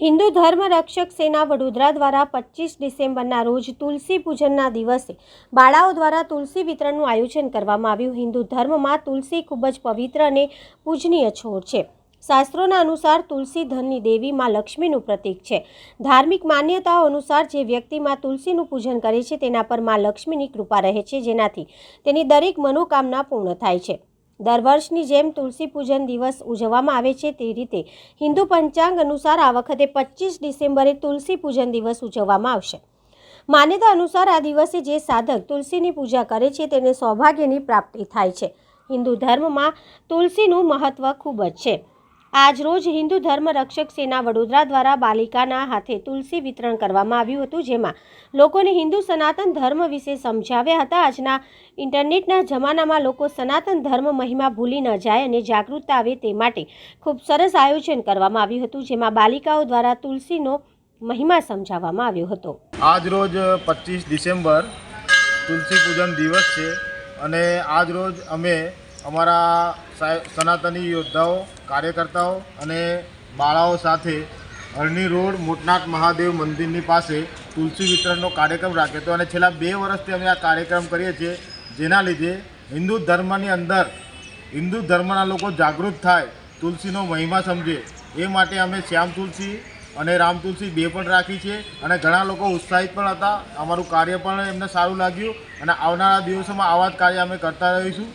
હિન્દુ ધર્મ રક્ષક સેના વડોદરા દ્વારા પચીસ ડિસેમ્બરના રોજ તુલસી પૂજનના દિવસે બાળાઓ દ્વારા તુલસી વિતરણનું આયોજન કરવામાં આવ્યું. હિન્દુ ધર્મમાં તુલસી ખૂબ જ પવિત્ર અને પૂજનીય છોડ છે. શાસ્ત્રોના અનુસાર તુલસી ધનની દેવી માં લક્ષ્મીનું પ્રતીક છે. ધાર્મિક માન્યતાઓ અનુસાર જે વ્યક્તિમાં તુલસીનું પૂજન કરે છે તેના પરમાં લક્ષ્મીની કૃપા રહે છે જેનાથી તેની દરેક મનોકામના પૂર્ણ થાય છે. દર વર્ષની જેમ તુલસી પૂજન દિવસ ઉજવવામાં આવે છે તે રીતે હિન્દુ પંચાંગ અનુસાર આ વખતે પચીસ ડિસેમ્બરે તુલસી પૂજન દિવસ ઉજવવામાં આવશે. માન્યતા અનુસાર આ દિવસે જે સાધક તુલસીની પૂજા કરે છે તેને સૌભાગ્યની પ્રાપ્તિ થાય છે. હિન્દુ ધર્મમાં તુલસીનું મહત્ત્વ ખૂબ જ છે. આજ રોજ હિન્દુ ધર્મ રક્ષક સેના વડોદરા દ્વારા બાલિકાના હાથે તુલસી વિતરણ કરવામાં આવ્યું હતું, જેમાં લોકોને હિન્દુ સનાતન ધર્મ વિશે સમજાવ્યા હતા. આજના ઇન્ટરનેટના જમાનામાં લોકો સનાતન ધર્મ મહિમા ભૂલી ન જાય અને જાગૃતતા આવે તે માટે ખૂબ સરસ આયોજન કરવામાં આવ્યું હતું, જેમાં બાલિકાઓ દ્વારા તુલસીનો મહિમા સમજાવવામાં આવ્યો હતો. આજરોજ પચીસ ડિસેમ્બર તુલસી પૂજન દિવસ છે અને આજરોજ અમે અમારા સનાતની યોદ્ધાઓ, કાર્યકર્તાઓ અને બાળાઓ સાથે અરણી રોડ, મોટનાથ મહાદેવ મંદિરની પાસે તુલસી વિતરણનો કાર્યક્રમ રાખ્યો હતો અને છેલ્લા બે વર્ષથી અમે આ કાર્યક્રમ કરીએ છીએ, જેના લીધે હિન્દુ ધર્મની અંદર, હિન્દુ ધર્મના લોકો જાગૃત થાય, તુલસીનો મહિમા સમજે. એ માટે અમે શ્યામ તુલસી અને રામ તુલસી બે પણ રાખી છે અને ઘણા લોકો ઉત્સાહિત પણ હતા. અમારું કાર્ય પણ એમને સારું લાગ્યું અને આવનારા દિવસોમાં આવા જ કાર્ય અમે કરતા રહીશું.